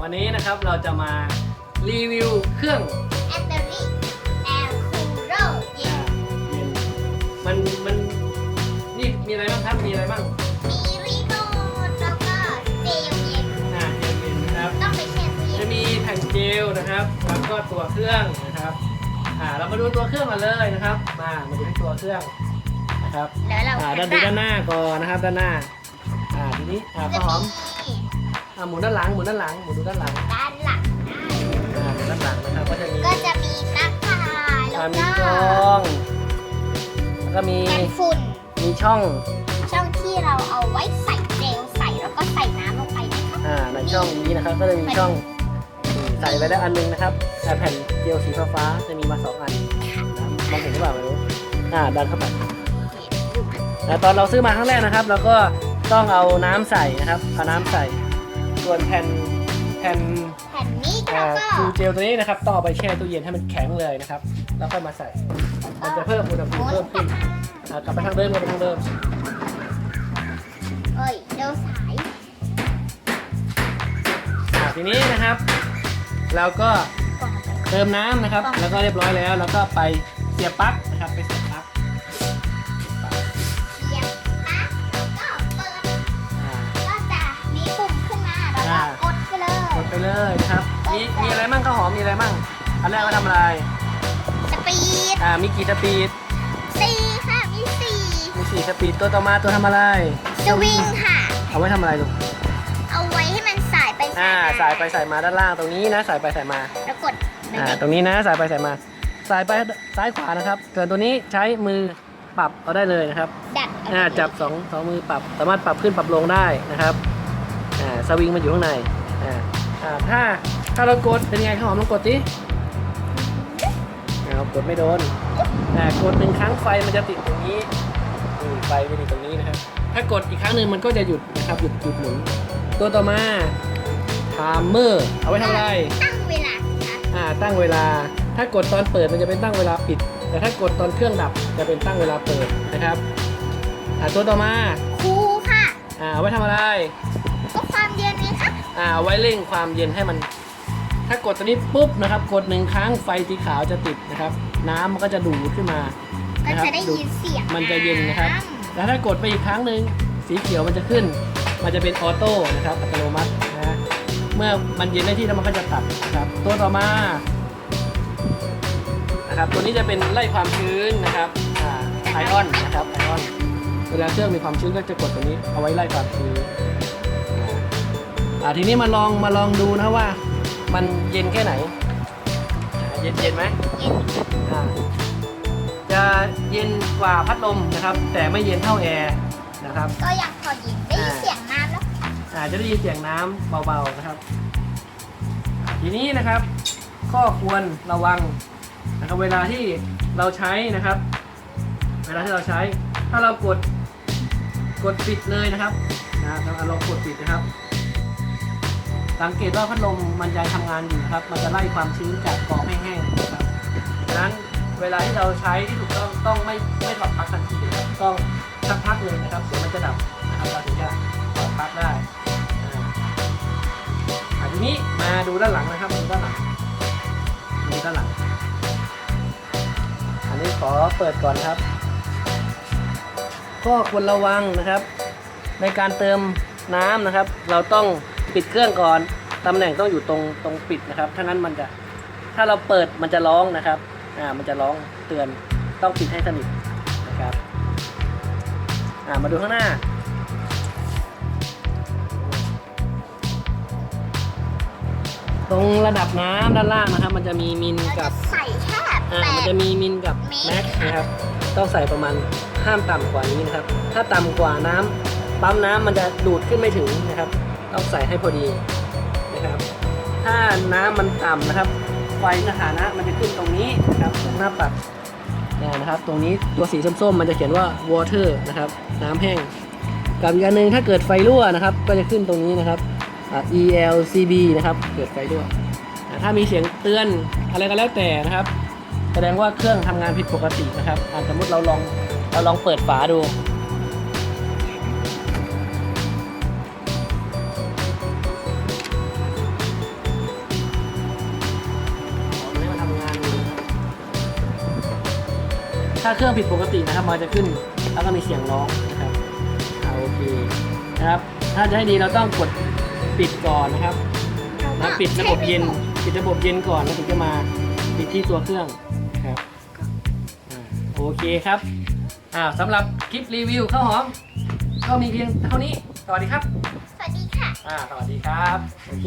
วันนี้นะครับเราจะมารีวิวเครื่องแอนเตอรี่แอร์คูลเลอร์เย็อ่านเย็นมันมันนี่มีอะไรบ้างครับมีอะไรบ้างมีรีโมทแล้วก็เจลเย็นอ่าเย็นเย็นนะครับต้องไปแช่ตู้เย็จะนมีแผ่นเจลนะครับแล้วก็ตัวเครื่องนะครับอ่าเรามาดูตัวเครื่องกันเลยนะครับมามาดูที่ตัวเครื่องนะครับแล้วเราอ่าด้านดูด้านหน้าก่อนนะครับด้านหน้าอ่าทีนี้อ่าจะข้าวหอมมี อ่าหมุนด้านหลังหมุนด้านหลังหมุนดูด้านหลังด้านหลังได้อ่าหมุนด้านหลังนะครับก็จะมีก็จะมีหน้ากากแล้อ่าวมีก็กล้องแล้วก็มีกันฝุ่น มีช่องช่องที่เราเอาไว้ใส่เจลใส่แล้วก็ใส่น้ำลงไปนะคะอ่าในช่องนี้นะครับ ก็จะมีช่องใส่ไว้แล้วอันหนึงนะครับแต่แผ่นเจลสีฟ้าๆจะมีมาสองอันนะมองเห็นหรือเปล่าไม่รู้อ่าดันเข้าไป แต่ตอนเราซื้อมาครั้งแรกนะครับเราก็ต้องเอาน้ำใส่นะครับเอาน้ำใส่ ส่วนแผ่นแผ่นแผ่นนี้อ่าเราก็คูลเจลตัวนี้นะครับต้องเอาไปแช่ตู้เย็นให้มันแข็งเลยนะครับ แล้วค่อยมาใส่ มันจะเพิ่มอุณหภูมิเพิ่มขึ้นอ่ากลับไปทางเดิมกลับไปทางเดิมเอ้ยเร็วสายอ่าทีนี้นะครับ เราก็ก่อนไปเติมน้ำนะครับ แล้วก็เรียบร้อยแล้ว แล้วก็ไปเสียบปลั๊ก มีมีอะไรมั่งข้าวหอมมีอะไรมั่งอันแรกก็ทำอะไร สปีดอ่ามีกี่สปีดสี่ค่ะ มีสี่มีสี่สปีดตัวต่อมาตัวทำอะไร สวิงค่ะ เอาไว้ทำอะไรลูกเอาไว้ให้มันสายไปอ่ามาสายไปสายมาด้านล่างตรงนี้นะสายไปสายมาแล้วกดไปอ่าเลยตรงนี้นะสายไปสายมา สายไปซ้ายขวานะครับส่วนตัวนี้ใช้มือปรับเอาได้เลยนะครับดัดเาอ่าจับสองสองมือปรับสามารถปรับขึ้นปรับลงได้นะครับอ่าสวิงมันอยู่ข้างในอ่าอ่าถ้า ถ้าเรากดเป็นไงข้าวหอมลองกดดิเอากดไม่โดนอ่ากดหนึ่งครั้งไฟมันจะติดตรงนี้นี่ไฟจะติดตรงนี้นะครับ ถ้ากดอีกครั้งหนึ่งมันก็จะหยุดนะครับหยุดหยุดหมุน ตัวต่อมาไทม์เมอร์เอาไว้ทำอะไร ตั้งเวลาค่ะอ่าตั้งเวลา ถ้ากดตอนเปิดมันจะเป็นตั้งเวลาปิด แต่ถ้ากดตอนเครื่องดับจะเป็นตั้งเวลาเปิดนะครับอ่าตัวต่อมาครูค่ะอ่าเอาไว้ทำอะไร ก็ความเย็นไงคะอ่าเอาไว้เร่งความเย็นให้มัน ถ้ากดตัวนี้ปุ๊บนะครับ กดหนึ่งครั้งไฟสีขาวจะติดนะครับ น้ำมันก็จะดูดขึ้นมาก็นะครับจะได้ยินเสียงมันจะเย็นนะครับ แล้วถ้ากดไปอีกครั้งหนึ่งสีเขียวมันจะขึ้น มันจะเป็นออโต้นะครับอัตโนมัตินะฮะเมื่อมันเย็นได้ที่แล้วมันก็จะตัดนะครับ ตัวต่อมานะครับตัวนี้จะเป็นไล่ความชื้นนะครับอ่าไอออนนะครับไอออนเวลาเครื่องมีความชื้นก็จะกดตัวนี้เอาไว้ไล่ความชื้นอ่าอ่าทีนี้มาลองมาลองดูนะว่า มันเย็นแค่ไหนอ่าเย็นเย็นไหมเย็นอ่าจะเย็นกว่าพัดลมนะครับ แต่ไม่เย็นเท่าแอร์นะครับ ก็อยากพอยินได้ยินเสียงน้ำแล้วอาจจะได้ยินเสียงน้ำเบาๆนะครับ ทีนี้นะครับข้อควรระวังนะครับเวลาที่เราใช้นะครับ เวลาที่เราใช้ ถ้าเรากดกดปิดเลยนะครับนะเราลองกดปิดนะครับ สังเกตว่าพัดลมมันจะทำงานอยู่ครับ มันจะไล่ความชื้นจากกองให้แห้งนะครับดังนั้นเวลาที่เราใช้ที่ถูกต้องต้องไม่ไม่ถอดปลั๊กทันทีนะครับต้องสักพักเลยนะครับเดี๋ยวมันจะดับนะครับเราถึงจะถอดปลั๊กได้อ่าอ่าทีนี้มาดูด้านหลังนะครับดูด้านหลังดูด้านหลัง อันนี้ขอเปิดก่อนครับ ก็ควรระวังนะครับ ในการเติมน้ำนะครับ เราต้อง ปิดเครื่องก่อนตำแหน่งต้องอยู่ตรงตรงปิดนะครับถ้างั้นมันจะถ้าเราเปิดมันจะร้องนะครับอ่ามันจะร้องเตือนต้องปิดให้สนิทนะครับอ่ามาดูข้างหน้าตรงระดับน้ำด้านล่างนะครับ มันจะมีมิลเรากัจะบใส่แค่อ่าแปมันดจะมีมิลกับมิลแม็กนะครับ ต้องใส่ประมาณห้ามต่ำกว่านี้นะครับ ถ้าต่ำกว่าน้ำปั๊มน้ำมันจะดูดขึ้นไม่ถึงนะครับ ต้องใส่ให้พอดีนะครับ ถ้าน้ำมันต่ำนะครับ ไฟสถานะมันจะขึ้นตรงนี้นะครับตรงหน้าปัดเนี่ยนะครับ ตรงนี้ตัวสีส้มๆ มันจะเขียนว่า water นะครับ น้ำแห้ง กับอีกอันหนึงถ้าเกิดไฟรั่วนะครับ ก็จะขึ้นตรงนี้นะครับ ELCB นะครับ เกิดไฟรั่ว ถ้ามีเสียงเตือนอะไรก็แล้วแต่นะครับ แสดงว่าเครื่องทำงานผิดปกตินะครับอ่าสมมติเราลองเราลองเปิดฝาดูาเครื่องผิดปกตินะครับมันจะขึ้น แล้วก็มีเสียงร้องนะครับอ่าโอเคนะครับ ถ้าจะให้ดีเราต้องกดปิดก่อนนะครับแล้วปิดระบบเย็น ปิดระบบเย็นก่อนแล้วถึงจะมาปิดที่ตัวเครื่องครับอ่าโอเคครับอ่าสำหรับคลิปรีวิวข้าวหอม ก็มีเพียงเท่านี้ สวัสดีครับ สวัสดีค่ะอ่าสวัสดีครับ โอเค